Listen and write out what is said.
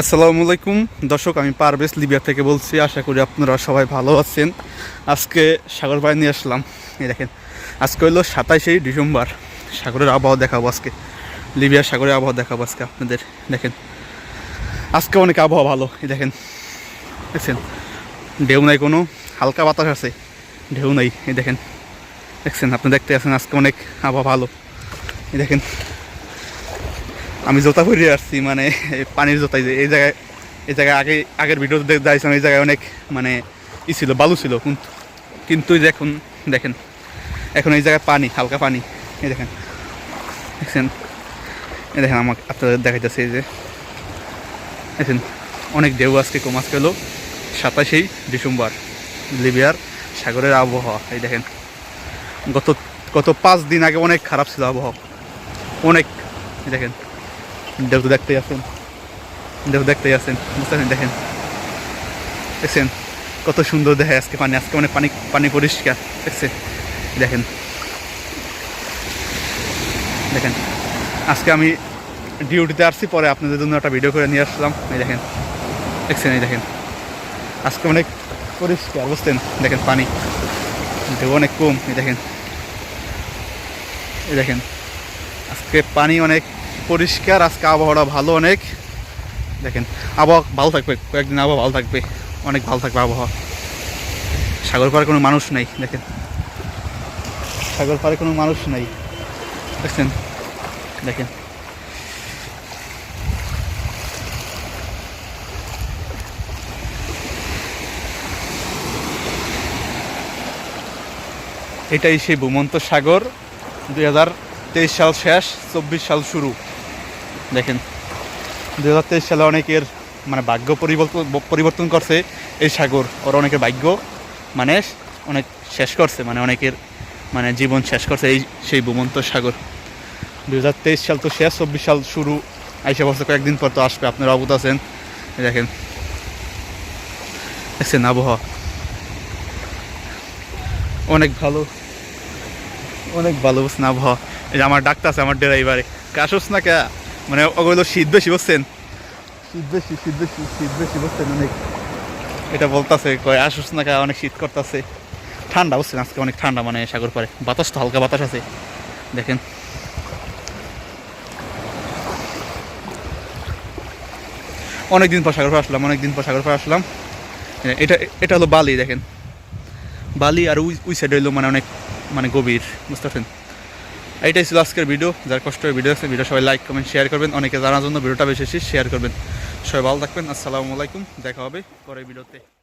আসসালামু আলাইকুম। দর্শক, আমি পারভেজ লিবিয়া থেকে বলছি, আশা করি আপনারা সবাই ভালো আছেন। আজকে সাগর পাড়ে নিয়ে আসলাম। এই দেখেন, আজকে হলো সাতাইশে ডিসেম্বর। সাগরের আবহাওয়া দেখাবো আজকে। লিবিয়ার সাগরের আবহাওয়া দেখাবো আজকে আপনাদের। দেখেন, আজকে অনেক আবহাওয়া ভালো। এই দেখেন, দেখছেন? ঢেউ নাই কোনো, হালকা বাতাস আছে। ঢেউ নাই, এই দেখেন। দেখছেন, আপনি দেখতে আছেন আজকে অনেক আবহাওয়া ভালো। এই দেখেন আমি জোতা পরে আসছি মানে পানির জোতাই যে এই জায়গায় এই জায়গায় আগে, আগের ভিডিও যাইছিলাম, এই জায়গায় অনেক মানে ই ছিল, বালু ছিল, কিন্তু কিন্তু যে এখন দেখেন, এখন এই জায়গায় পানি, হালকা পানি, এই দেখেন, দেখছেন? এই দেখেন আমাকে, আপনাদের দেখাইতেছে এই যে, দেখেন, অনেক ঢেউ আজকে কম, আজকে হলো সাতাশেই ডিসেম্বর, লিবিয়ার সাগরের আবহাওয়া, এই দেখেন। গত গত পাঁচ দিন আগে অনেক খারাপ ছিল আবহাওয়া, অনেক দেখেন। দেব তো দেখতেই আছেন। দেব দেখতেই আছেন বুঝতে দেখেন। দেখছেন? কত সুন্দর দেখে আজকে পানি। আজকে অনেক পানি পানি পরিষ্কার। দেখছেন? দেখেন। দেখেন। আজকে আমি ডিউটিতে আসছি, পরে আপনাদের জন্য একটা ভিডিও করে নিয়ে আসলাম। এই দেখেন। দেখছেন? এই দেখেন। আজকে অনেক পরিষ্কার বুঝতেন দেখেন পানি। ঢেউ অনেক কম। এই দেখেন। এই দেখেন। আজকে পানি অনেক পরিষ্কার, আজকে আবহাওয়াটা ভালো অনেক। দেখেন, আবহাওয়া ভালো থাকবে, কয়েকদিন আবহাওয়া ভালো থাকবে, অনেক ভালো থাকবে আবহাওয়া। সাগর পাড়ে কোনো মানুষ নেই, দেখেন। সাগর পাড়ে কোনো মানুষ নেই, দেখছেন? দেখেন। এটাই সেই ভূমন্ত সাগর, দুই হাজার তেইশ সাল শেষ, চব্বিশ সাল শুরু। দেখেন দু হাজার তেইশ সালে অনেকের মানে ভাগ্য পরিবর্তন পরিবর্তন করছে এই সাগর। ওর অনেকের ভাগ্য মানে অনেক শেষ করছে মানে অনেকের মানে জীবন শেষ করছে এই, সেই ভূমন্ত সাগর। দু হাজার তেইশ সাল তো শেষ, চব্বিশ সাল শুরু। আইসা বছর কয়েকদিন পর তো আসবে, আপনারা অবগত আছেন। দেখেন, দেখছেন আবহাওয়া। অনেক ভালো। অনেক ভালো বুঝছেন আবহাওয়া। এই যে আমার ডাক্তার আছে আমার ড্রাইভারে। কাশোস না কে মানে ওগুলো শীত বেশি বুঝছেন? শীত বেশি শীত বেশি শীত বেশি বুঝছেন অনেক। এটা বলতাছে কয় আসোস না কে অনেক শীত করতেছে। ঠান্ডা বুঝছেন? আজকে অনেক ঠান্ডা মানে সাগর পারে বাতাস তো হালকা বাতাস আছে। দেখেন। অনেক দিন পর সাগর পাড়ে আসলাম অনেক দিন পর সাগর পাড়ে আসলাম। এটা এটা হলো বালি দেখেন। বালি আর ওই ওই সাইডে হলো মানে অনেক মানে গভীর বুঝতে এইটাই ছিল আজকের ভিডিও যার কষ্ট ভিডিও আছে ভিডিও সবাই লাইক কমেন্ট শেয়ার করবেন। অনেকে জানার জন্য ভিডিওটা বেশি বেশি শেয়ার করবেন। সবাই ভালো থাকবেন। আসসালামু আলাইকুম। দেখা হবে পরের ভিডিওতে